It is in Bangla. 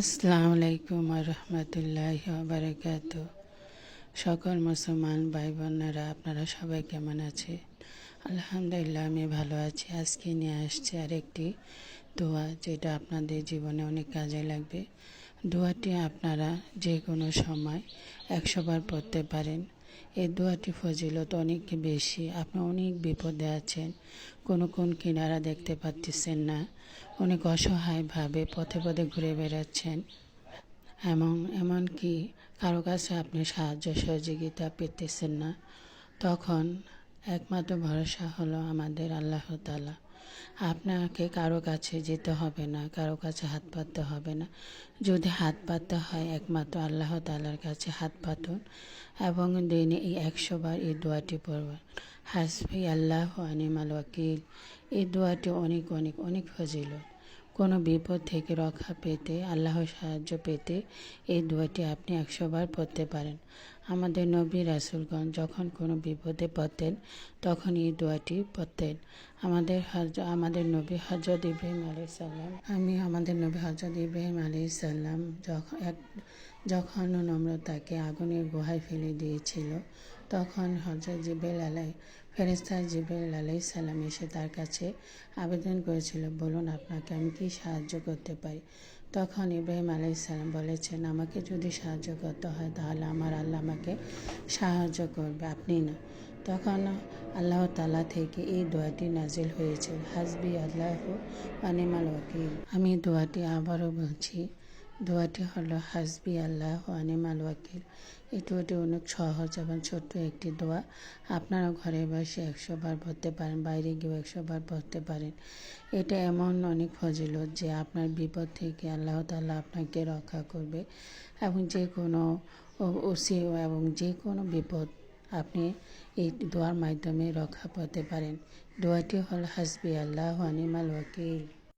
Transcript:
আসসালামু আলাইকুম রহমতুল্লাহ বারকাত সকল মুসলমান ভাই বোনেরা আপনারা সবাই কেমন আছে আলহামদুলিল্লাহ, আমি ভালো আছি। আজকে নিয়ে আসছি আরেকটি দোয়া, যেটা আপনাদের জীবনে অনেক কাজে লাগবে। দোয়াটি আপনারা যে কোনো সময় একশোবার পড়তে পারেন। এই দোয়াটি ফজিলত অনেক বেশি। আপনি অনেক বিপদে আছেন। কোনো, কোন কিনারা দেখতে পাচ্ছেন না। অনেক অসহায়ভাবে পথে পথে ঘুরে বেড়াচ্ছেন। এমন এমনকি কারও কাছে আপনি সাহায্য সহযোগিতা পেতেছেন না। তখন একমাত্র ভরসা হলো আমাদের আল্লাহ তালা আপনাকে কারও কাছে যেতে হবে না, কারও কাছে হাত পাততে হবে না। যদি হাত পাততে হয়, একমাত্র আল্লাহ তালার কাছে হাত পাতুন এবং দিনে এই একশোবার এই দোয়াটি পড়বেন। হাসবি আল্লাহ আনিমাল ওয়াকিল। এই দোয়াটি অনেক অনেক অনেক ফজিলত। কোনো বিপদ থেকে রক্ষা পেতে, আল্লাহর সাহায্য পেতে এই দোয়াটি আপনি একশোবার পড়তে পারেন। আমাদের নবী রাসুলগঞ্জ যখন কোনো বিপদে পড়তেন, তখন এই দোয়াটি পড়তেন। আমাদের আমাদের নবী হজরত ইব্রাহিম আলি সাল্লাম আমি আমাদের নবী হজরত ইব্রাহিম আলি সাল্লাম যখন এক, যখন নম্রতাকে আগুনের গুহায় ফেলে দিয়েছিল, তখন হজরত জিবেল আলাই ফেরেস্তা জিবেল আলাই সালাম এসে তার কাছে আবেদন করেছিল, বলুন আপনাকে আমি কি সাহায্য করতে পারি? তখন ইব্রাহিম আলাই সালাম বলেছেন, আমাকে যদি সাহায্য করতে হয় তাহলে আমার আল্লাহ আমাকে সাহায্য করবে, আপনি না। তখন আল্লাহ তালা থেকে এই দোয়াটি নাজিল হয়েছে, হাসবি আল্লাহ আনিমাল ওয়াকিল। আমি দোয়াটি আবারও বলছি দোয়াটি হলো, হাসবি আল্লাহ আনিমাল ওয়াকিল। এই দোয়াটি অনেক সহজ এবং ছোট্ট একটি দোয়া। আপনারা ঘরে বসে একশো বার পড়তে পারেন, বাইরে গিয়েও একশো বার পড়তে পারেন। এটা এমন অনেক ফজিলত যে আপনার বিপদ থেকে আল্লাহ তাল্লাহ আপনাকে রক্ষা করবে এবং যে কোনো ওসি এবং যে কোনো বিপদ আপনি এই দোয়ার মাধ্যমে রক্ষা পেতে পারেন। দোয়াটি হল, হাসবি আল্লাহ আনিমাল ওয়াকিল।